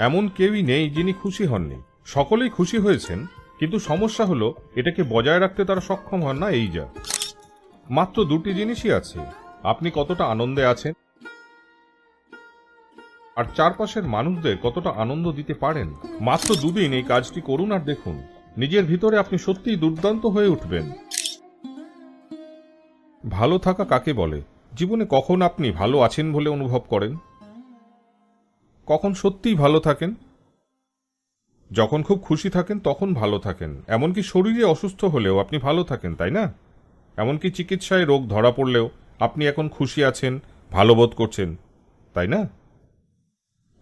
এমন কেউই নেই যিনি খুশি হননি। সকলেই খুশি হয়েছেন, কিন্তু সমস্যা হলো, এটাকে বজায় রাখতে তারা সক্ষম হন না এই যা। মাত্র দুটি জিনিসই আছে। আপনি কতটা আনন্দে আছেন? আর চারপাশের মানুষদের কতটা আনন্দ দিতে পারেন? মাত্র দুদিন এই কাজটি করুন আর দেখুন। নিজের ভিতরে আপনি সত্যিই দুর্দান্ত হয়ে উঠবেন। ভালো থাকা কাকে বলে? জীবনে কখন আপনি ভালো আছেন বলে অনুভব করেন? কখন সত্যিই ভালো থাকেন? যখন খুব খুশি থাকেন, তখন ভালো থাকেন। এমনকি শরীরে অসুস্থ হলেও আপনি ভালো থাকেন, তাই না? এমনকি চিকিৎসায় রোগ ধরা পড়লেও আপনি এখন খুশি আছেন, ভালো বোধ করছেন, তাই না?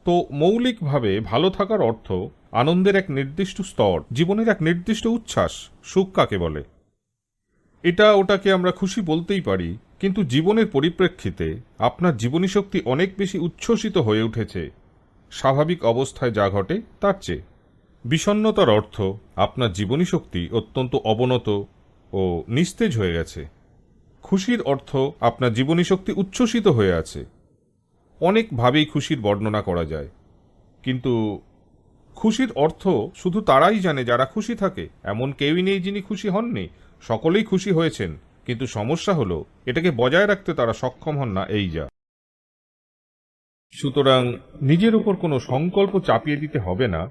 তো মৌলিকভাবে ভালো থাকার অর্থ আনন্দের এক নির্দিষ্ট স্তর, জীবনের এক নির্দিষ্ট উচ্ছ্বাস, সুখ কাকে বলে? এটা ওটাকে আমরা খুশি বলতেই পারি, কিন্তু জীবনের পরিপ্রেক্ষিতে আপনার জীবনী শক্তি অনেক বেশি উচ্ছ্বসিত হয়ে উঠেছে। স্বাভাবিক অবস্থায় যা ঘটে, তার চেয়ে। বিষণ্নতার অর্থ আপনার জীবনী শক্তি অত্যন্ত অবনত ও নিস্তেজ হয়ে গেছে। খুশির অর্থ আপনার জীবনী শক্তি উচ্ছ্বসিত হয়ে আছে। অনেকভাবেই খুশির বর্ণনা করা যায়। কিন্তু খুশির অর্থ শুধু তারাই জানে যারা খুশি থাকে। এমন কেউই নেই যিনি খুশি হননি। সকলেই খুশি হয়েছেন। কিন্তু সমস্যা হলো, এটাকে বজায় রাখতে তারা সক্ষম হন না, এই যা। সুতরাং নিজের উপর কোনো সংকল্প চাপিয়ে দিতে হবে না।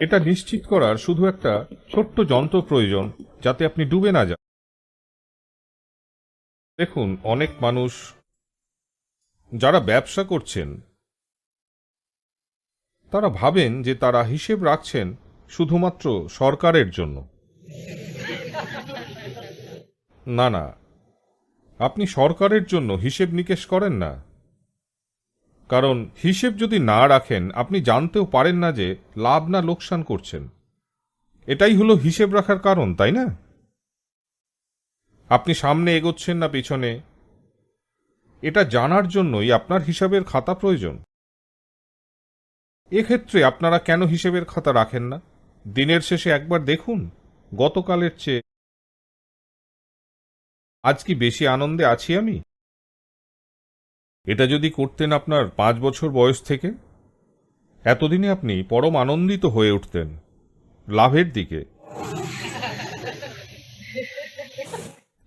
এটা নিশ্চিত করার শুধু একটা ছোট্ট যন্ত্র প্রয়োজন, যাতে আপনি ডুবে না যান। দেখুন, অনেক মানুষ যারা ব্যবসা করছেন, তারা ভাবেন যে তারা হিসেব রাখছেন শুধুমাত্র সরকারের জন্য। না না, আপনি সরকারের জন্য হিসেব নিকেশ করেন না। কারণ হিসেব যদি না রাখেন, আপনি জানতেও পারেন না যে লাভ না লোকসান করছেন। এটাই হলো হিসেব রাখার কারণ, তাই না? আপনি সামনে এগোচ্ছেন না পিছনে। এটা জানার জন্যই আপনার হিসাবের খাতা প্রয়োজন। এক্ষেত্রে আপনারা কেন হিসেবের খাতা রাখেন না? দিনের শেষে একবার দেখুন, গতকালের চেয়ে। আজ কি বেশি আনন্দে আছি আমি? এটা যদি করতেন আপনার পাঁচ বছর বয়স থেকে, এতদিনে আপনি পরম আনন্দিত হয়ে উঠতেন লাভের দিকে।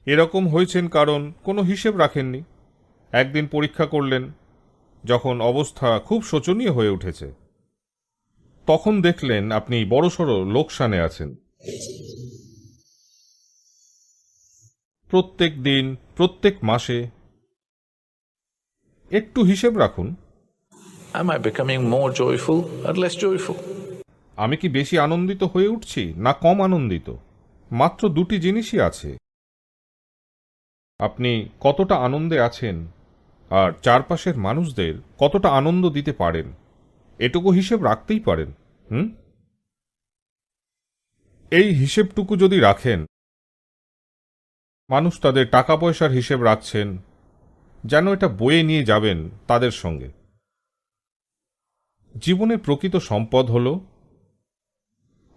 এরকম হয়েছেন কারণ কোনো হিসেব রাখেননি। একদিন পরীক্ষা করলেন, যখন অবস্থা খুব শোচনীয় হয়ে উঠেছে। তখন দেখলেন আপনি বড়সড় লোকসানে আছেন। প্রত্যেক দিন, প্রত্যেক মাসে একটু হিসেব রাখুন। Am I becoming more joyful or less joyful? আমি কি বেশি আনন্দিত হয়ে উঠছি না কম আনন্দিত? মাত্র দুটি জিনিসই আছে। আপনি কতটা আনন্দে আছেন আর চারপাশের মানুষদের কতটা আনন্দ দিতে পারেন এটুকু হিসেব রাখতেই পারেন হুম? এই হিসেবটুকু যদি রাখেন মানুষ তাদের টাকা পয়সার হিসেব রাখছেন যেন এটা বয়ে নিয়ে যাবেন তাদের সঙ্গে। জীবনের প্রকৃত সম্পদ হল,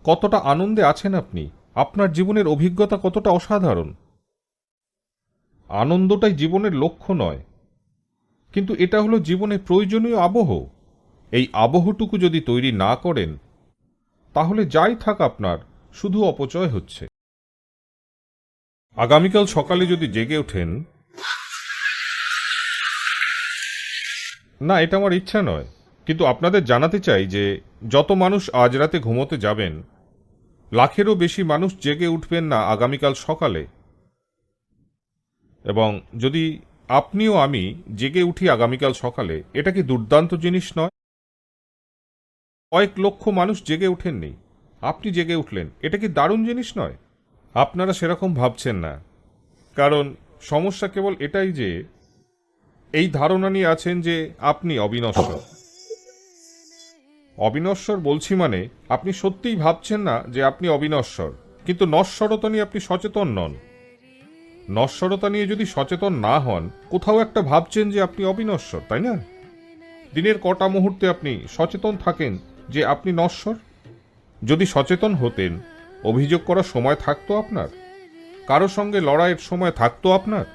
কতটা আনন্দে আছেন আপনি, আপনার জীবনের অভিজ্ঞতা কতটা অসাধারণ। আনন্দটাই জীবনের লক্ষ্য নয়, কিন্তু এটা হলো জীবনের প্রয়োজনীয় আবহ। এই আবহটুকু যদি তৈরি না করেন, তাহলে যাই থাক আপনার, শুধু অপচয় হচ্ছে। আগামীকাল সকালে যদি জেগে ওঠেন না, এটা আমার ইচ্ছা নয়। কিন্তু আপনাদের জানাতে চাই যে, যত মানুষ আজ রাতে ঘুমোতে যাবেন, লাখেরও বেশি মানুষ জেগে উঠবেন না আগামীকাল সকালে। এবং যদি আপনিও আমি জেগে উঠি আগামীকাল সকালে, এটা কি দুর্দান্ত জিনিস নয়? কয়েক লক্ষ মানুষ জেগে ওঠেননি। আপনি জেগে উঠলেন, এটা কি দারুণ জিনিস নয়? আপনারা সেরকম ভাবছেন না। কারণ সমস্যা কেবল এটাই যে এই ধারণা নিয়ে আছেন যে আপনি অবিনশ্বর। অবিনশ্বর বলছি মানে আপনি সত্যিই ভাবছেন না যে আপনি অবিনশ্বর, কিন্তু নশ্বরতা নিয়ে আপনি সচেতন নন। নশ্বরতা নিয়ে যদি সচেতন না হন, কোথাও একটা ভাবছেন যে আপনি অবিনশ্বর, তাই না? দিনের কটা মুহূর্তে আপনি সচেতন থাকেন যে আপনি নশ্বর? যদি সচেতন হতেন, অভিযোগ করার সময় থাকতো আপনার? কারও সঙ্গে লড়াইয়ের সময় থাকতো আপনার?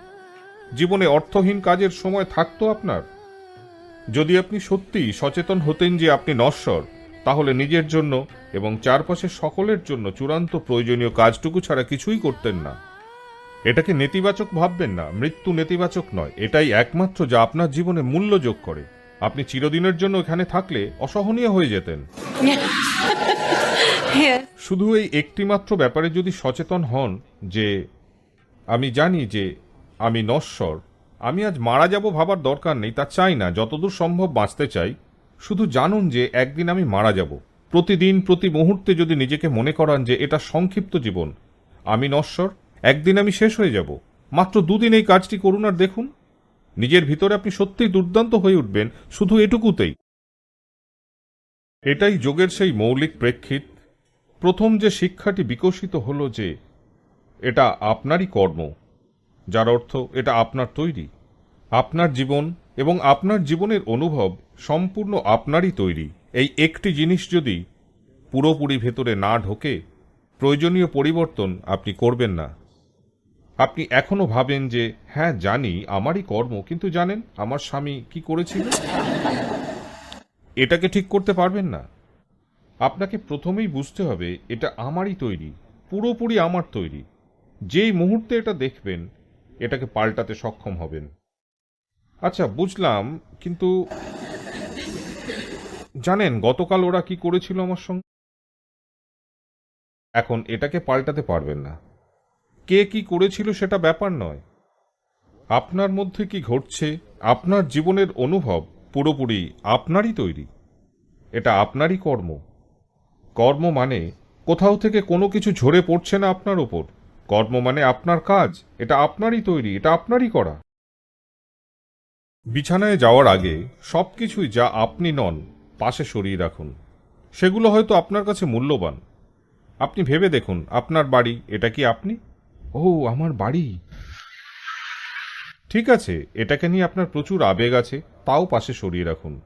জীবনে অর্থহীন কাজের সময় থাকতো আপনার? যদি আপনি সত্যিই সচেতন হতেন যে আপনি নশ্বর তাহলে নিজের জন্য এবং চারপাশের সকলের জন্য চূড়ান্ত প্রয়োজনীয় কাজটুকু ছাড়া কিছুই করতেন না। এটাকে নেতিবাচক ভাববেন না? মৃত্যু নেতিবাচক নয়। এটাই একমাত্র যা আপনার জীবনে মূল্য যোগ করে। আপনি চিরদিনের জন্য এখানে থাকলে অসহনীয় হয়ে যেতেন। শুধু এই একটিমাত্র ব্যাপারে যদি সচেতন হন যে আমি জানি যে আমি নশ্বর। আমি আজ মারা যাব ভাবার দরকার নেই, তা চাই না। যতদূর সম্ভব বাঁচতে চাই। শুধু জানুন যে একদিন আমি মারা যাব। প্রতিদিন, প্রতি মুহূর্তে যদি নিজেকে মনে করান যে এটা সংক্ষিপ্ত জীবন। আমি নশ্বর, একদিন আমি শেষ হয়ে যাব। মাত্র দুদিন এই কাজটি করুন আর দেখুন। নিজের ভিতরে আপনি সত্যিই দুর্দান্ত হয়ে উঠবেন, শুধু এটুকুতেই। এটাই যোগের সেই মৌলিক প্রেক্ষিত। প্রথম যে শিক্ষাটি বিকশিত হলো যে, এটা আপনারই কর্ম। যার অর্থ এটা আপনার তৈরি। আপনার জীবন এবং আপনার জীবনের অনুভব সম্পূর্ণ আপনারই তৈরি। এই একটি জিনিস যদি পুরোপুরি ভেতরে না ঢোকে, প্রয়োজনীয় পরিবর্তন আপনি করবেন না। আপনি এখনও ভাবেন যে হ্যাঁ জানি, আমারই কর্ম, কিন্তু জানেন, আমার স্বামী কি করেছিল? এটাকে ঠিক করতে পারবেন না। আপনাকে প্রথমেই বুঝতে হবে, এটা আমারই তৈরি, পুরোপুরি আমার তৈরি। যেই মুহূর্তে এটা দেখবেন এটাকে পাল্টাতে সক্ষম হবেন। আচ্ছা বুঝলাম, কিন্তু জানেন, গতকাল ওরা কি করেছিল আমার সঙ্গে? এখন এটাকে পাল্টাতে পারবেন না। কে কি করেছিল সেটা ব্যাপার নয়। আপনার মধ্যে কি ঘটছে? আপনার জীবনের অনুভব পুরোপুরি আপনারই তৈরি। এটা আপনারই কর্ম। কর্ম মানে কোথাও থেকে কোনো কিছু ঝরে পড়ছে না আপনার ওপর। কর্ম মানে আপনার কাজ। এটা আপনারই তৈরি, এটা আপনারই করা। বিছানায় যাওয়ার আগে সব কিছুই যা আপনি নন, পাশে সরিয়ে রাখুন। সেগুলো হয়তো আপনার কাছে মূল্যবান। আপনি ভেবে দেখুন, আপনার বাড়ি, এটা কি আপনি? ও, আমার বাড়ি। ঠিক আছে, এটাকে নিয়ে আপনার প্রচুর আবেগ আছে, তাও পাশে সরিয়ে রাখুন।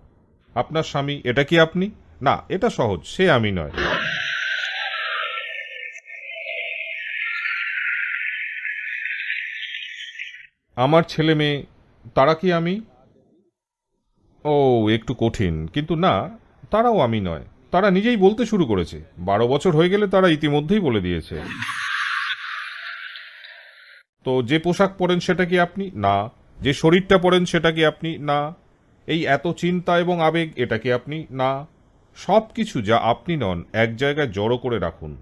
আপনার স্বামী, এটা কি আপনি? না, এটা সহজ, সে আমি নয়। আমার ছেলে মেয়ে, তারা কি আমি? ও, একটু কঠিন, কিন্তু না, তারাও আমি নয়। তারা নিজেই বলতে শুরু করেছে। বারো বছর হয়ে গেলে তারা ইতিমধ্যেই বলে দিয়েছে। তো যে পোশাক পরেন সেটা কি আপনি? না। যে শরীরটা পরেন সেটা কি আপনি? না। এই এত চিন্তা এবং আবেগ, এটা কি আপনি? না। সব কিছু যা আপনি নন, এক জায়গায় জড়ো করে রাখুন।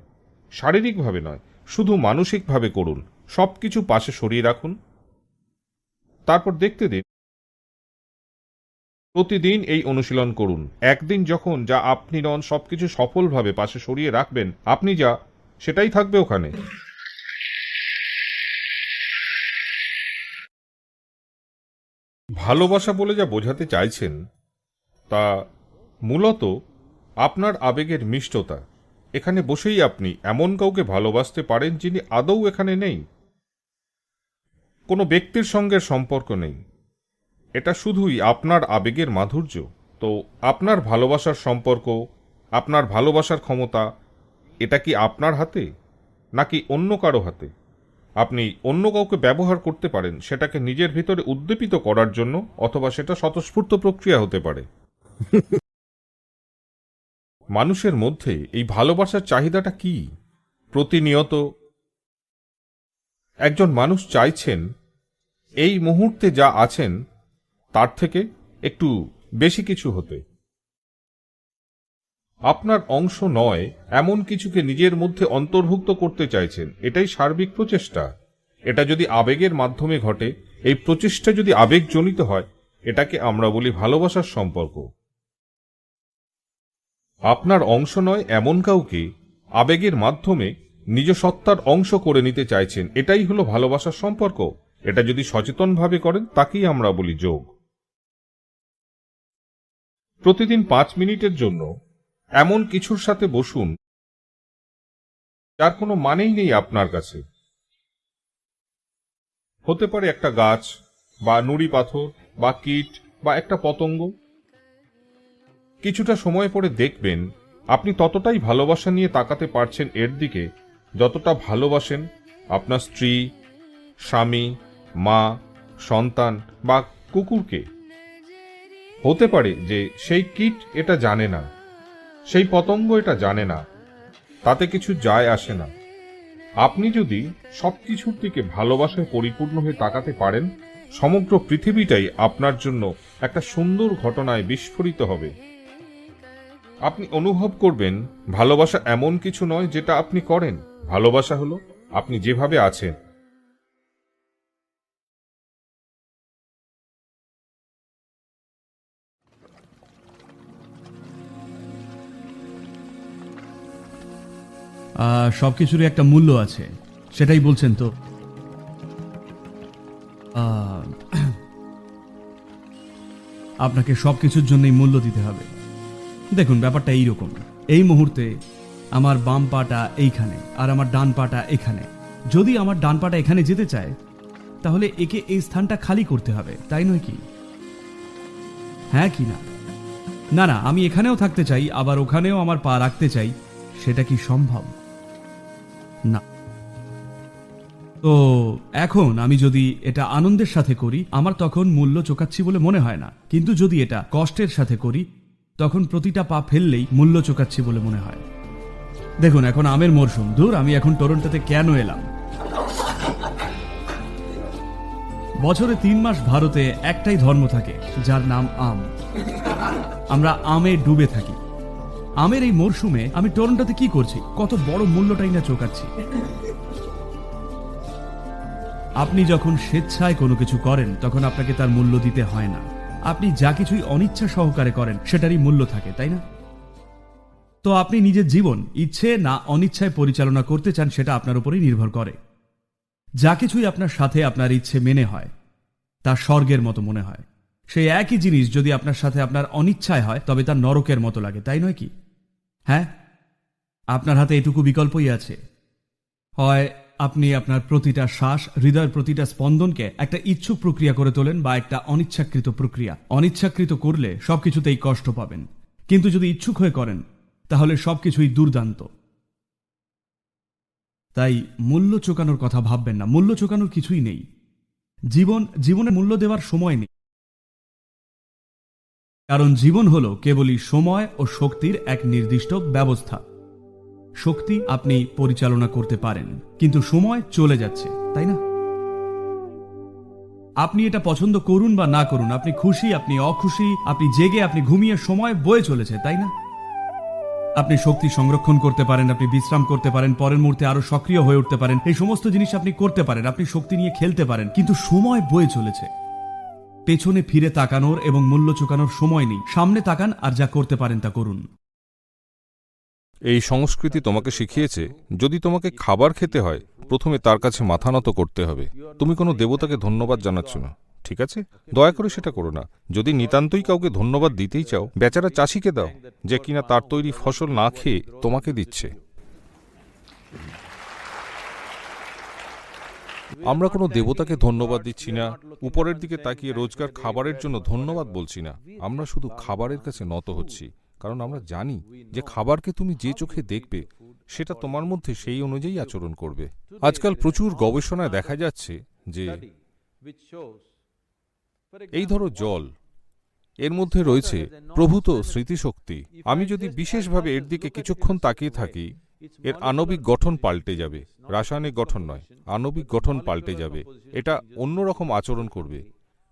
শারীরিকভাবে নয়, শুধু মানসিকভাবে করুন। সব কিছু পাশে সরিয়ে রাখুন। তারপর দেখতে দিন। প্রতিদিন এই অনুশীলন করুন। একদিন যখন যা আপনি নন, সবকিছু সফলভাবে পাশে সরিয়ে রাখবেন, আপনি যা, সেটাই থাকবে ওখানে। ভালোবাসা বলে যা বোঝাতে চাইছেন, তা মূলত আপনার আবেগের মিষ্টতা। এখানে বসেই আপনি এমন কাউকে ভালোবাসতে পারেন যিনি আদৌ এখানে নেই। কোনো ব্যক্তির সঙ্গে সম্পর্ক নেই। এটা শুধুই আপনার আবেগের মাধুর্য। তো আপনার ভালোবাসার সম্পর্ক, আপনার ভালোবাসার ক্ষমতা, এটা কি আপনার হাতে? নাকি অন্য কারও হাতে? আপনি অন্য কাউকে ব্যবহার করতে পারেন, সেটাকে নিজের ভিতরে উদ্দীপিত করার জন্য অথবা সেটা স্বতঃস্ফূর্ত প্রক্রিয়া হতে পারে। মানুষের মধ্যে এই ভালোবাসার চাহিদাটা কি? প্রতিনিয়ত একজন মানুষ চাইছেন এই মুহূর্তে যা আছেন, তার থেকে একটু বেশি কিছু হতে। আপনার অংশ নয়, এমন কিছুকে নিজের মধ্যে অন্তর্ভুক্ত করতে চাইছেন। এটাই সার্বিক প্রচেষ্টা। এটা যদি আবেগের মাধ্যমে ঘটে, এই প্রচেষ্টা যদি আবেগজনিত হয়, এটাকে আমরা বলি ভালোবাসার সম্পর্ক। আপনার অংশ নয়, এমন কাউকে আবেগের মাধ্যমে নিজ সত্তার অংশ করে নিতে চাইছেন। এটাই হলো ভালোবাসার সম্পর্ক। এটা যদি সচেতনভাবে করেন, তাকেই আমরা বলি যোগ। প্রতিদিন পাঁচ মিনিটের জন্য এমন কিছুর সাথে বসুন, যার কোনো মানেই নেই আপনার কাছে। হতে পারে একটা গাছ, বা নুড়ি পাথর, বা কীট, বা একটা পতঙ্গ। কিছুটা সময় পরে দেখবেন, আপনি ততটাই ভালোবাসা নিয়ে তাকাতে পারছেন এর দিকে, যতটা ভালোবাসেন আপনার স্ত্রী, স্বামী মা, সন্তান বা কুকুরকে। হতে পারে যে সেই কীট এটা জানে না, সেই পতঙ্গ এটা জানে না, তাতে কিছু যায় আসে না। আপনি যদি সব কিছুর দিকে ভালোবাসায় পরিপূর্ণ হয়ে তাকাতে পারেন, সমগ্র পৃথিবীটাই আপনার জন্য একটা সুন্দর ঘটনায় বিস্ফোরিত হবে। আপনি অনুভব করবেন, ভালোবাসা এমন কিছু নয় যেটা আপনি করেন। ভালোবাসা হলো আপনি যেভাবে আছেন সব কিছুরই একটা মূল্য আছে। সেটাই বলছেন তো। আপনাকে সব কিছুর জন্যই মূল্য দিতে হবে। দেখুন, ব্যাপারটা এইরকম। এই মুহূর্তে আমার বাম পাটা এইখানে আর আমার ডান পাটা এখানে। যদি আমার ডান পাটা এখানে যেতে চায়, তাহলে একে এই স্থানটা খালি করতে হবে, তাই নয় কি? হ্যাঁ কি না? না না, আমি এখানেও থাকতে চাই, আবার ওখানেও আমার পা রাখতে চাই, সেটা কি সম্ভব? না। তো এখন আমি যদি এটা আনন্দের সাথে করি, আমার তখন মূল্য চোকাচ্ছি বলে মনে হয় না। কিন্তু যদি এটা কষ্টের সাথে করি, তখন প্রতিটা পা ফেললেই মূল্য চোকাচ্ছি বলে মনে হয়। দেখুন, এখন আমের মরশুম। দূর আমি এখন টরন্টোতে কেন এলাম? বছরে তিন মাস ভারতে একটাই ধর্ম থাকে, যার নাম আম। আমরা আমে ডুবে থাকি। আমের এই মরশুমে আমি টরন্টোতে কি করছি? কত বড় মূল্যটাই না চোকাচ্ছি। আপনি যখন স্বেচ্ছায় কোনো কিছু করেন, তখন আপনাকে তার মূল্য দিতে হয় না। আপনি যা কিছুই অনিচ্ছা সহকারে করেন, সেটারই মূল্য থাকে, তাই না? তো আপনি নিজের জীবন ইচ্ছে না অনিচ্ছায় পরিচালনা করতে চান, সেটা আপনার উপরেই নির্ভর করে। যা কিছুই আপনার সাথে আপনার ইচ্ছে মেনে হয়, তা স্বর্গের মতো মনে হয়। সেই একই জিনিস যদি আপনার সাথে আপনার অনিচ্ছায় হয়, তবে তা নরকের মতো লাগে, তাই নয় কি? হ্যাঁ? আপনার হাতে এটুকু বিকল্পই আছে। হয় আপনি আপনার প্রতিটা শ্বাস, হৃদয়ের প্রতিটা স্পন্দনকে একটা ইচ্ছুক প্রক্রিয়া করে তোলেন বা একটা অনিচ্ছাকৃত প্রক্রিয়া। অনিচ্ছাকৃত করলে সবকিছুতেই কষ্ট পাবেন। কিন্তু যদি ইচ্ছুক হয়ে করেন, তাহলে সবকিছুই দুর্দান্ত। তাই মূল্য চোকানোর কথা ভাববেন না। মূল্য চোকানোর কিছুই নেই। জীবন, জীবনে মূল্য দেওয়ার সময় নেই। কারণ জীবন হল কেবলই সময় ও শক্তির এক নির্দিষ্ট ব্যবস্থা। শক্তি আপনি পরিচালনা করতে পারেন, কিন্তু সময় চলে যাচ্ছে, তাই না? আপনি এটা পছন্দ করুন বা না করুন, আপনি খুশি, আপনি অখুশি, আপনি জেগে, আপনি ঘুমিয়ে সময় বয়ে চলেছে, তাই না? আপনি শক্তি সংরক্ষণ করতে পারেন, আপনি বিশ্রাম করতে পারেন, পরের মুহূর্তে আরও সক্রিয় হয়ে উঠতে পারেন, এই সমস্ত জিনিস আপনি করতে পারেন, আপনি শক্তি নিয়ে খেলতে পারেন, কিন্তু সময় বয়ে চলেছে। পেছনে ফিরে তাকানোর এবং মূল্য চোকানোর সময় নেই। সামনে তাকান আর যা করতে পারেন তা করুন। এই সংস্কৃতি তোমাকে শিখিয়েছে, যদি তোমাকে খাবার খেতে হয়, প্রথমে তার কাছে মাথা নত করতে হবে। তুমি কোনো দেবতাকে ধন্যবাদ জানাচ্ছ না, ঠিক আছে? দয়া করে সেটা করো না। যদি নিতান্তই কাউকে ধন্যবাদ দিতেই চাও, বেচারা চাষিকে দাও, যে কিনা তার তৈরি ফসল না খেয়ে তোমাকে দিচ্ছে। আমরা কোনো দেবতাকে ধন্যবাদ দিচ্ছি না, উপরের দিকে তাকিয়ে রোজগার খাবারের জন্য ধন্যবাদ বলছি না। আমরা শুধু খাবারের কাছে নত হচ্ছি, কারণ আমরা জানি যে খাবারকে তুমি যে চোখে দেখবে, সেটা তোমার মধ্যে সেই অনুযায়ী আচরণ করবে। আজকাল প্রচুর গবেষণায় দেখা যাচ্ছে যে এই ধরো জল, এর মধ্যে রয়েছে প্রভূত স্মৃতিশক্তি। আমি যদি বিশেষভাবে এর দিকে কিছুক্ষণ তাকিয়ে থাকি এর আণবিক গঠন পাল্টে যাবে রাসায়নিক গঠন নয় আণবিক গঠন পাল্টে যাবে। এটা অন্যরকম আচরণ করবে।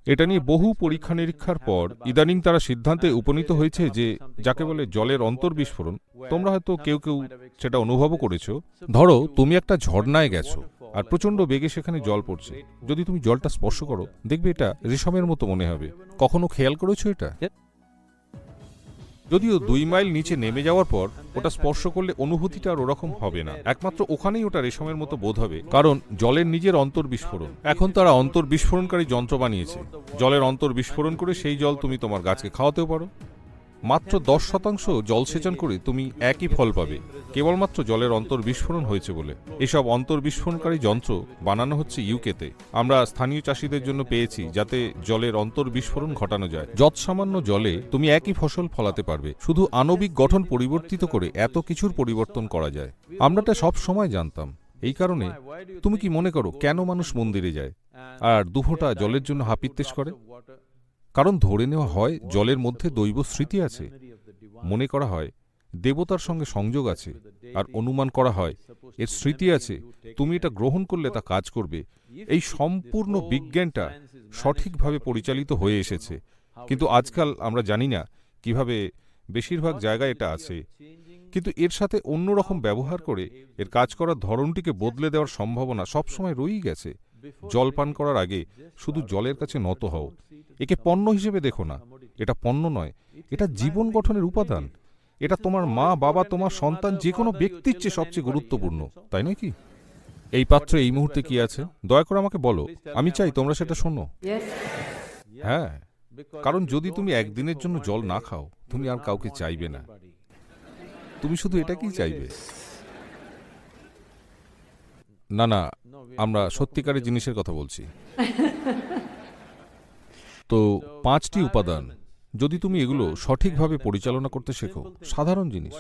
এটা নিয়ে বহু পরীক্ষা নিরীক্ষার পর ইদানিং তারা সিদ্ধান্তে উপনীত হয়েছে যে যাকে বলে জলের অন্তর্বিস্ফোরণ তোমরা হয়তো কেউ কেউ সেটা অনুভবও করেছ। ধরো তুমি একটা ঝর্ণায় গেছো আর প্রচণ্ড বেগে সেখানে জল পড়ছে। যদি তুমি জলটা স্পর্শ করো দেখবে এটা রেশমের মতো মনে হবে। কখনো খেয়াল করেছ এটা? যদিও দুই মাইল নিচে নেমে যাওয়ার পর ওটা স্পর্শ করলে অনুভূতিটা আর ওরকম হবে না। একমাত্র ওখানেই ওটা রেশমের মতো বোধ হবে, কারণ জলের নিজের অন্তর বিস্ফোরণ। এখন তারা অন্তর বিস্ফোরণকারী যন্ত্র বানিয়েছে। জলের অন্তর বিস্ফোরণ করে সেই জল তুমি তোমার গাছকে খাওয়াতেও পারো। মাত্র দশ শতাংশ জলসেচন করে তুমি একই ফল পাবে। কেবলমাত্র জলের অন্তর বিস্ফোরণ হয়েছে বলে। এসব অন্তর বিস্ফোরণকারী যন্ত্র বানানো হচ্ছে ইউকেতে। আমরা স্থানীয় চাষিদের জন্য পেয়েছি যাতে জলের অন্তর বিস্ফোরণ ঘটানো যায়। যৎসামান্য জলে তুমি একই ফসল ফলাতে পারবে। শুধু আণবিক গঠন পরিবর্তিত করে এত কিছুর পরিবর্তন করা যায়। আমরা এটা সব সময় জানতাম। এই কারণে তুমি কি মনে করো কেন মানুষ মন্দিরে যায়? আর দুফোঁটা জলের জন্য হাপিত্তেশ করে? কারণ ধরে নেওয়া হয় জলের মধ্যে দৈব স্মৃতি আছে। মনে করা হয়, দেবতার সঙ্গে সংযোগ আছে, আর অনুমান করা হয়, এর স্মৃতি আছে, তুমি এটা গ্রহণ করলে তা কাজ করবে। এই সম্পূর্ণ বিজ্ঞানটা সঠিকভাবে পরিচালিত হয়ে এসেছে। কিন্তু আজকাল আমরা জানি না কীভাবে বেশিরভাগ জায়গায় এটা আছে। কিন্তু এর সাথে অন্যরকম ব্যবহার করে এর কাজ করার ধরনটিকে বদলে দেওয়ার সম্ভাবনা সবসময় রয়েই গেছে। জল পান করার আগে শুধু জলের কাছে নত হও। একে পণ্য হিসেবে দেখো না এটা পণ্য নয় এটা জীবন গঠনের উপাদান। এটা তোমার মা বাবা তোমার সন্তান যে কোনো ব্যক্তির চেয়ে সবচেয়ে গুরুত্বপূর্ণ তাই নয় কি? এই পাত্রে এই মুহূর্তে কি আছে? দয়া করে আমাকে বলো। আমি চাই তোমরা সেটা শোনো। হ্যাঁ। কারণ যদি তুমি একদিনের জন্য জল না খাও তুমি আর কাউকে চাইবে না। তুমি শুধু এটাকেই চাইবে। না না আমরা সত্যিকারের জিনিসের কথা বলছি। তো পাঁচটি উপাদান যদি তুমি এগুলো সঠিকভাবে পরিচালনা করতে শেখো সাধারণ জিনিস।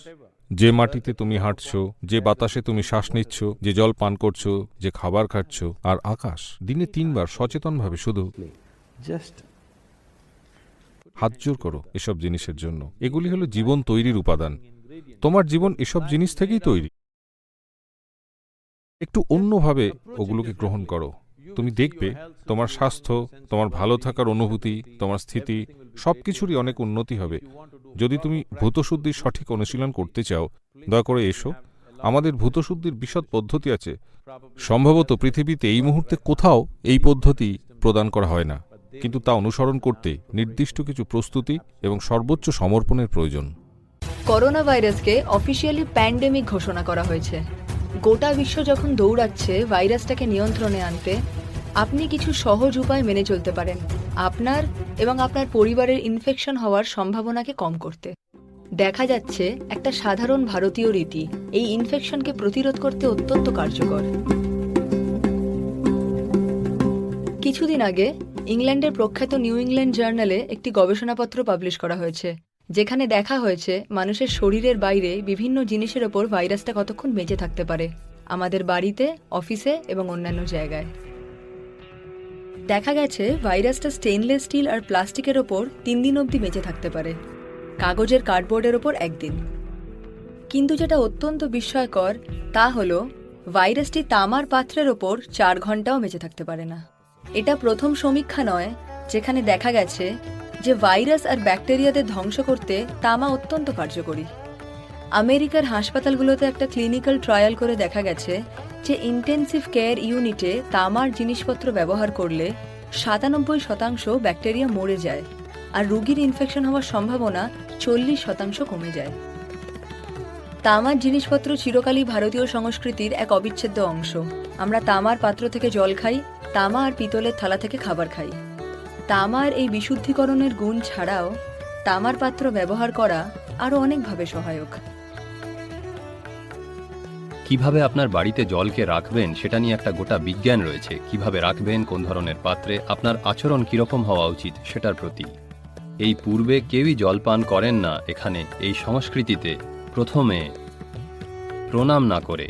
যে মাটিতে তুমি হাঁটছো যে বাতাসে তুমি শ্বাস নিচ্ছ যে জল পান করছ যে খাবার খাচ্ছ আর আকাশ। দিনে তিনবার সচেতনভাবে শুধু হাত জোর করো এসব জিনিসের জন্য। এগুলি হলো জীবন তৈরির উপাদান। তোমার জীবন এসব জিনিস থেকেই তৈরি। একটু অন্যভাবে ওগুলোকে গ্রহণ করো। তুমি দেখবে তোমার স্বাস্থ্য, তোমার ভালো থাকার অনুভূতি, তোমার স্থিতি সব কিছুরই অনেক উন্নতি হবে। যদি তুমি ভূতশুদ্ধির সঠিক অনুশীলন করতে চাও, দয়া করে এসো। আমাদের ভূতশুদ্ধির বিশদ পদ্ধতি আছে। সম্ভবত পৃথিবীতে এই মুহূর্তে কোথাও এই পদ্ধতি প্রদান করা হয় না। কিন্তু তা অনুসরণ করতে নির্দিষ্ট কিছু প্রস্তুতি এবং সর্বোচ্চ সমর্পণের প্রয়োজন। করোনা ভাইরাসকে অফিসিয়ালি প্যান্ডেমিক ঘোষণা করা হয়েছে। গোটা বিশ্ব যখন দৌড়াচ্ছে ভাইরাসটাকে নিয়ন্ত্রণে আনতে, আপনি কিছু সহজ উপায় মেনে চলতে পারেন, আপনার এবং আপনার পরিবারের ইনফেকশন হওয়ার সম্ভাবনাকে কম করতে। দেখা যাচ্ছে একটা সাধারণ ভারতীয় রীতি, এই ইনফেকশনকে প্রতিরোধ করতে অত্যন্ত কার্যকর। কিছুদিন আগে, ইংল্যান্ডের প্রখ্যাত নিউ ইংল্যান্ড জার্নালে একটি গবেষণাপত্র পাবলিশ করা হয়েছে। যেখানে দেখা হয়েছে মানুষের শরীরের বাইরে বিভিন্ন জিনিসের ওপর ভাইরাসটা কতক্ষণ বেঁচে থাকতে পারে। আমাদের বাড়িতে, অফিসে এবং অন্যান্য জায়গায়। দেখা গেছে ভাইরাসটা স্টেনলেস স্টিল আর প্লাস্টিকের ওপর তিন দিন অবধি বেঁচে থাকতে পারে। কাগজের কার্ডবোর্ডের ওপর একদিন। কিন্তু যেটা অত্যন্ত বিস্ময়কর, তা হলো ভাইরাসটি তামার পাত্রের ওপর চার ঘন্টাও বেঁচে থাকতে পারে না। এটা প্রথম সমীক্ষা নয়, যেখানে দেখা গেছে যে ভাইরাস আর ব্যাকটেরিয়াদের ধ্বংস করতে তামা অত্যন্ত কার্যকরী। আমেরিকার হাসপাতালগুলোতে একটা ক্লিনিক্যাল ট্রায়াল করে দেখা গেছে যে ইন্টেনসিভ কেয়ার ইউনিটে তামার জিনিসপত্র ব্যবহার করলে সাতানব্বই শতাংশ ব্যাকটেরিয়া মরে যায় আর রোগীর ইনফেকশন হওয়ার সম্ভাবনা চল্লিশ শতাংশ কমে যায়। তামার জিনিসপত্র চিরকালই ভারতীয় সংস্কৃতির এক অবিচ্ছেদ্য অংশ। আমরা তামার পাত্র থেকে জল খাই, তামা আর পিতলের থালা থেকে খাবার খাই। তামার এই বিশুদ্ধিকরণের গুণ ছাড়াও তামার পাত্র ব্যবহার করা আরও অনেকভাবে সহায়ক। কীভাবে আপনার বাড়িতে জলকে রাখবেন সেটা নিয়ে একটা গোটা বিজ্ঞান রয়েছে। কীভাবে রাখবেন, কোন ধরনের পাত্রে আপনার আচরণ কীরকম হওয়া উচিত সেটার প্রতি। এই পূর্বে কেউই জল পান করেন না এখানে, এই সংস্কৃতিতে। প্রথমে প্রণাম না করে,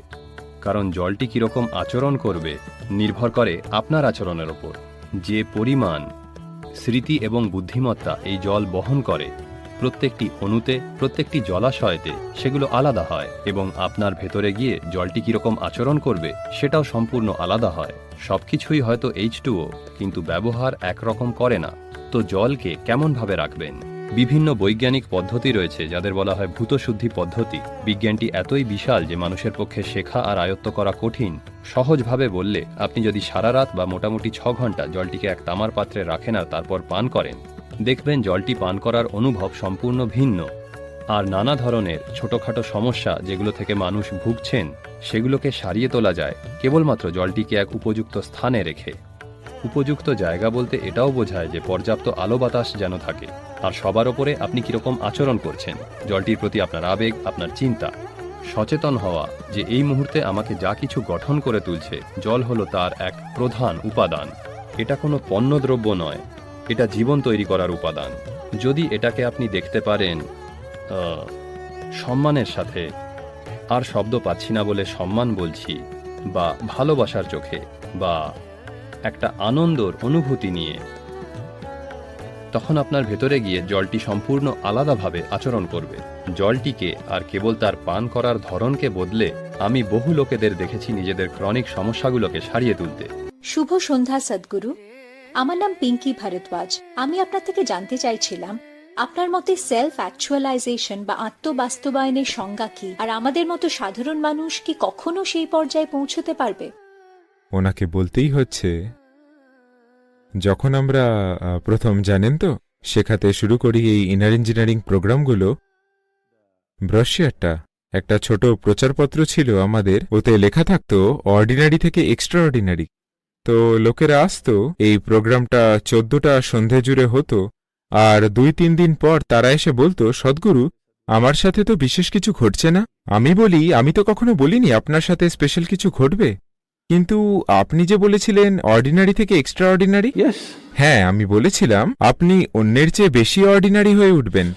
কারণ জলটি কীরকম আচরণ করবে, নির্ভর করে আপনার আচরণের ওপর। যে পরিমাণ স্মৃতি এবং বুদ্ধিমত্তা এই জল বহন করে। প্রত্যেকটি অণুতে, প্রত্যেকটি জলাশয়তে সেগুলো আলাদা হয় এবং আপনার ভেতরে গিয়ে জলটি কীরকম আচরণ করবে সেটাও সম্পূর্ণ আলাদা হয়। সব কিছুই হয়তো এইচ টুও কিন্তু ব্যবহার একরকম করে না। তো জলকে কেমনভাবে রাখবেন? বিভিন্ন বৈজ্ঞানিক পদ্ধতি রয়েছে যাদের বলা হয় ভূতশুদ্ধি পদ্ধতি। বিজ্ঞানটি এতই বিশাল যে মানুষের পক্ষে শেখা আর আয়ত্ত করা কঠিন। সহজভাবে বললে, আপনি যদি সারা রাত বা মোটামুটি ছ ঘণ্টা জলটিকে এক তামার পাত্রে রাখেন আর তারপর পান করেন, দেখবেন জলটি পান করার অনুভব সম্পূর্ণ ভিন্ন। আর নানা ধরনের ছোটখাটো সমস্যা যেগুলো থেকে মানুষ ভুগছেন, সেগুলোকে সারিয়ে তোলা যায়। কেবলমাত্র জলটিকে এক উপযুক্ত স্থানে রেখে। উপযুক্ত জায়গা বলতে এটাও বোঝায় যে পর্যাপ্ত আলো বাতাস যেন থাকে। আর সবার ওপরে আপনি কীরকম আচরণ করছেন, জলটির প্রতি আপনার আবেগ, আপনার চিন্তা। সচেতন হওয়া যে এই মুহূর্তে আমাকে যা কিছু গঠন করে তুলছে, জল হলো তার এক প্রধান উপাদান। এটা কোনো পণ্যদ্রব্য নয়, এটা জীবন তৈরি করার উপাদান। যদি এটাকে আপনি দেখতে পারেন সম্মানের সাথে, আর শব্দ পাচ্ছি না বলে সম্মান বলছি, বা ভালোবাসার চোখে, বা একটা আনন্দর অনুভূতি নিয়ে। তখন আপনার ভেতরে গিয়ে জলটি সম্পূর্ণ আলাদাভাবে আচরণ করবে। জলটিকে আর কেবল তার পান করার ধরনকে বদলে আমি বহু লোকেদের দেখেছি নিজেদের ক্রনিক সমস্যাগুলোকে সারিয়ে তুলতে। শুভ সন্ধ্যা, সদ্গুরু। আমার নাম পিঙ্কি ভারদ্বাজ। আমি আপনার থেকে জানতে চাইছিলাম, আপনার মতে সেলফ অ্যাকচুয়ালাইজেশন বা আত্মবাস্তবায়নের সংজ্ঞা কি? আর আমাদের মতো সাধারণ মানুষ কি কখনো সেই পর্যায়ে পৌঁছতে পারবে? ওনাকে বলতেই হচ্ছে। যখন আমরা প্রথম জানেন তো, শেখাতে শুরু করি এই ইনার ইঞ্জিনিয়ারিং প্রোগ্রামগুলো, ব্রশিয়ারটা, একটা ছোট প্রচারপত্র ছিল আমাদের, ওতে লেখা থাকতো অর্ডিনারি থেকে এক্সট্রা অর্ডিনারি তো লোকেরা আসতো, এই প্রোগ্রামটা চোদ্দটা সন্ধে জুড়ে হতো, আর দুই তিন দিন পর তারা এসে বলতো, সদ্গুরু, আমার সাথে তো বিশেষ কিছু ঘটছে না। আমি বলি, আমি তো কখনো বলিনি আপনার সাথে স্পেশাল কিছু ঘটবে। কিন্তু আপনি যে বলেছিলেন অর্ডিনারি থেকে এক্সট্রা অর্ডিনারি. হ্যাঁ আমি বলেছিলাম আপনি অন্যের চেয়ে বেশি অর্ডিনারি হয়ে উঠবেন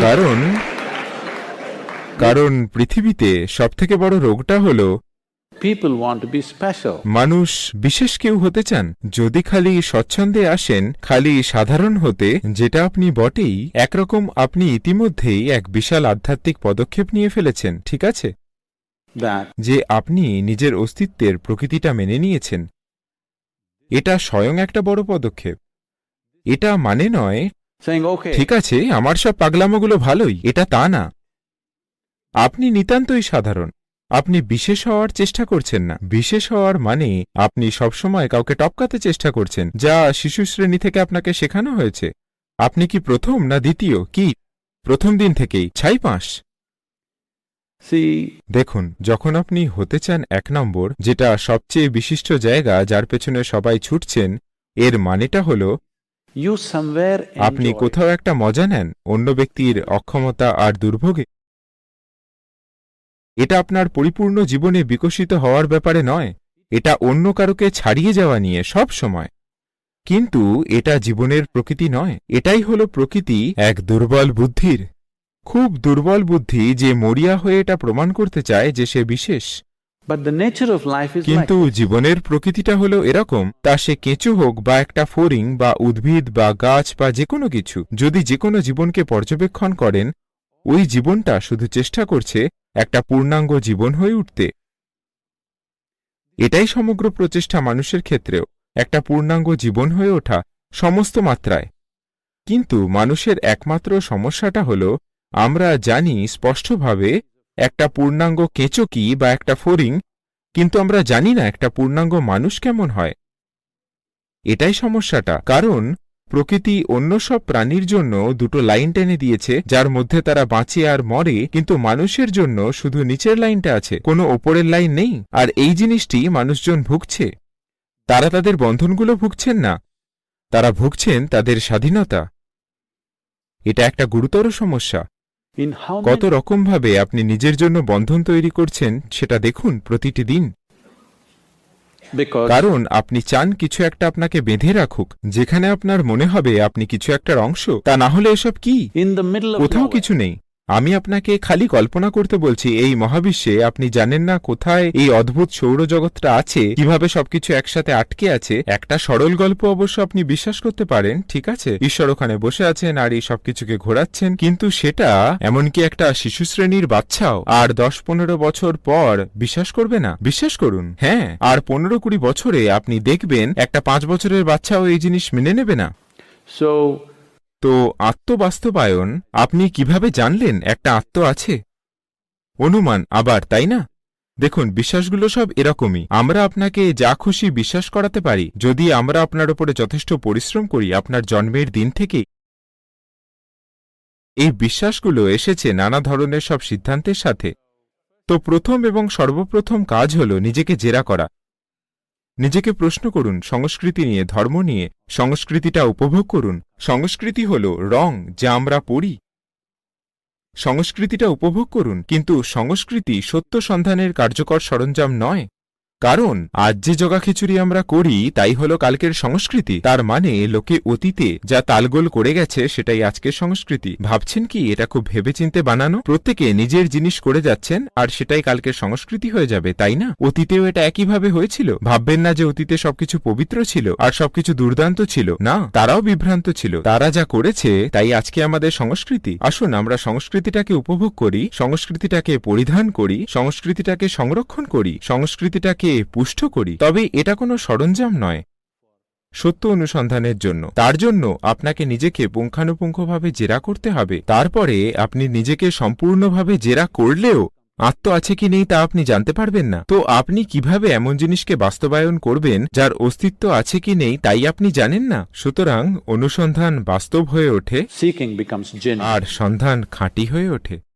কারণ কারণ পৃথিবীতে সবথেকে বড় রোগটা হলো মানুষ বিশেষ কেউ হতে চান যদি খালি স্বচ্ছন্দে আসেন খালি সাধারণ হতে যেটা আপনি বটেই একরকম আপনি ইতিমধ্যেই এক বিশাল আধ্যাত্মিক পদক্ষেপ নিয়ে ফেলেছেন ঠিক আছে? যে আপনি নিজের অস্তিত্বের প্রকৃতিটা মেনে নিয়েছেন। এটা স্বয়ং একটা বড় পদক্ষেপ। এটা মানে নয় ঠিক আছে আমার সব পাগলামোগুলো ভালোই এটা তা না। আপনি নিতান্তই সাধারণ। আপনি বিশেষ হওয়ার চেষ্টা করছেন না। বিশেষ হওয়ার মানে আপনি সবসময় কাউকে টপকাতে চেষ্টা করছেন যা শিশু শ্রেণি থেকে আপনাকে শেখানো হয়েছে। আপনি কি প্রথম না দ্বিতীয়? কি? প্রথম দিন থেকেই। ছাই see, দেখুন যখন আপনি হতে চান এক নম্বর যেটা সবচেয়ে বিশিষ্ট জায়গা যার পেছনে সবাই ছুটছেন এর মানেটা হল আপনি কোথাও একটা মজা নেন অন্য ব্যক্তির অক্ষমতা আর দুর্ভোগে এটা আপনার পরিপূর্ণ জীবনে বিকশিত হওয়ার ব্যাপারে নয়। এটা অন্য কারোকে ছাড়িয়ে যাওয়া নিয়ে সব সময়। কিন্তু এটা জীবনের প্রকৃতি নয়। এটাই হল প্রকৃতি এক দুর্বল বুদ্ধির। খুব দুর্বল বুদ্ধি যে মরিয়া হয়ে এটা প্রমাণ করতে চায় যে সে বিশেষ। কিন্তু জীবনের প্রকৃতিটা হলো এরকম তা সে কেঁচো হোক বা একটা ফড়িং বা উদ্ভিদ বা গাছ বা যে কোনো কিছু। যদি যে কোনো জীবনকে পর্যবেক্ষণ করেন ওই জীবনটা শুধু চেষ্টা করছে একটা পূর্ণাঙ্গ জীবন হয়ে উঠতে। এটাই সমগ্র প্রচেষ্টা মানুষের ক্ষেত্রেও একটা পূর্ণাঙ্গ জীবন হয়ে ওঠা সমস্ত মাত্রায়। কিন্তু মানুষের একমাত্র সমস্যাটা হল, আমরা জানি স্পষ্টভাবে একটা পূর্ণাঙ্গ কেঁচো কি বা একটা ফড়িং, কিন্তু আমরা জানি না একটা পূর্ণাঙ্গ মানুষ কেমন হয়। এটাই সমস্যাটা। কারণ প্রকৃতি অন্য সব প্রাণীর জন্য দুটো লাইন টেনে দিয়েছে যার মধ্যে তারা বাঁচে আর মরে কিন্তু মানুষের জন্য শুধু নিচের লাইনটা আছে। কোনো ওপরের লাইন নেই? আর এই জিনিসটি মানুষজন ভুগছে? তারা তাদের বন্ধনগুলো ভুগছেন না? তারা ভুগছেন তাদের স্বাধীনতা? এটা একটা গুরুতর সমস্যা। কত রকমভাবে আপনি নিজের জন্য বন্ধন তৈরি করছেন সেটা দেখুন প্রতিটি দিন। কারণ আপনি চান কিছু একটা আপনাকে বেঁধে রাখুক। যেখানে আপনার মনে হবে আপনি কিছু একটার অংশ তা না হলে এসব কি? কোথাও কিছু নেই। আমি আপনাকে খালি কল্পনা করতে বলছি, এই মহাবিশ্বে আপনি জানেন না কোথায় এই অদ্ভুত সৌরজগৎটা আছে, কীভাবে সবকিছু একসাথে আটকে আছে, একটা সরল গল্প অবশ্য আপনি বিশ্বাস করতে পারেন, ঠিক আছে? ঈশ্বর ওখানে বসে আছেন আর এই সবকিছুকে ঘোরাচ্ছেন, কিন্তু সেটা এমনকি একটা শিশু শ্রেণির বাচ্চাও, আর দশ পনেরো বছর পর বিশ্বাস করবে না? বিশ্বাস করুন হ্যাঁ আর পনেরো কুড়ি বছরে আপনি দেখবেন একটা পাঁচ বছরের বাচ্চাও এই জিনিস মেনে নেবে না। So তো আত্মবাস্তবায়ন আপনি কীভাবে জানলেন একটা আত্ম আছে? অনুমান আবার, তাই না? দেখুন, বিশ্বাসগুলো সব এরকমই। আমরা আপনাকে যা খুশি বিশ্বাস করাতে পারি, যদি আমরা আপনার ওপরে যথেষ্ট পরিশ্রম করি, আপনার জন্মের দিন থেকেই এই বিশ্বাসগুলো এসেছে নানা ধরনের সব সিদ্ধান্তের সাথে। তো প্রথম এবং সর্বপ্রথম কাজ হল নিজেকে জেরা করা। নিজেকে প্রশ্ন করুন, সংস্কৃতি নিয়ে, ধর্ম নিয়ে, সংস্কৃতিটা উপভোগ করুন। সংস্কৃতি হল রং যা আমরা পড়ি। সংস্কৃতিটা উপভোগ করুন, কিন্তু সংস্কৃতি সত্য সন্ধানের কার্যকর সরঞ্জাম নয়। কারণ, আজ যে জগা খিচুড়ি আমরা করি, তাই হলো কালকের সংস্কৃতি। তার মানে লোকে অতীতে যা তালগোল করে গেছে, সেটাই আজকের সংস্কৃতি। ভাবছেন কি, এটা খুব ভেবেচিন্তে বানানো? প্রত্যেকে নিজের জিনিস করে যাচ্ছেন, আর সেটাই কালকের সংস্কৃতি হয়ে যাবে, তাই না? অতীতেও এটা একইভাবে হয়েছিল। ভাববেন না যে অতীতে সবকিছু পবিত্র ছিল, আর সবকিছু দুর্দান্ত ছিল। না, তারাও বিভ্রান্ত ছিল। তারা যা করেছে, তাই আজকে আমাদের সংস্কৃতি। আসুন, আমরা সংস্কৃতিটাকে উপভোগ করি, সংস্কৃতিটাকে পরিধান করি, সংস্কৃতিটাকে সংরক্ষণ করি, সংস্কৃতিটাকে পুষ্ট করি তবে এটা কোনো সরঞ্জাম নয়। সত্য অনুসন্ধানের জন্য। তার জন্য আপনাকে নিজেকে পুঙ্খানুপুঙ্খভাবে জেরা করতে হবে। তারপরে আপনি নিজেকে সম্পূর্ণভাবে জেরা করলেও আত্ম আছে কি নেই তা আপনি জানতে পারবেন না। তো আপনি কীভাবে এমন জিনিসকে বাস্তবায়ন করবেন যার অস্তিত্ব আছে কি নেই তাই আপনি জানেন না? সুতরাং অনুসন্ধান বাস্তব হয়ে ওঠে. আর সন্ধান খাঁটি হয়ে ওঠে।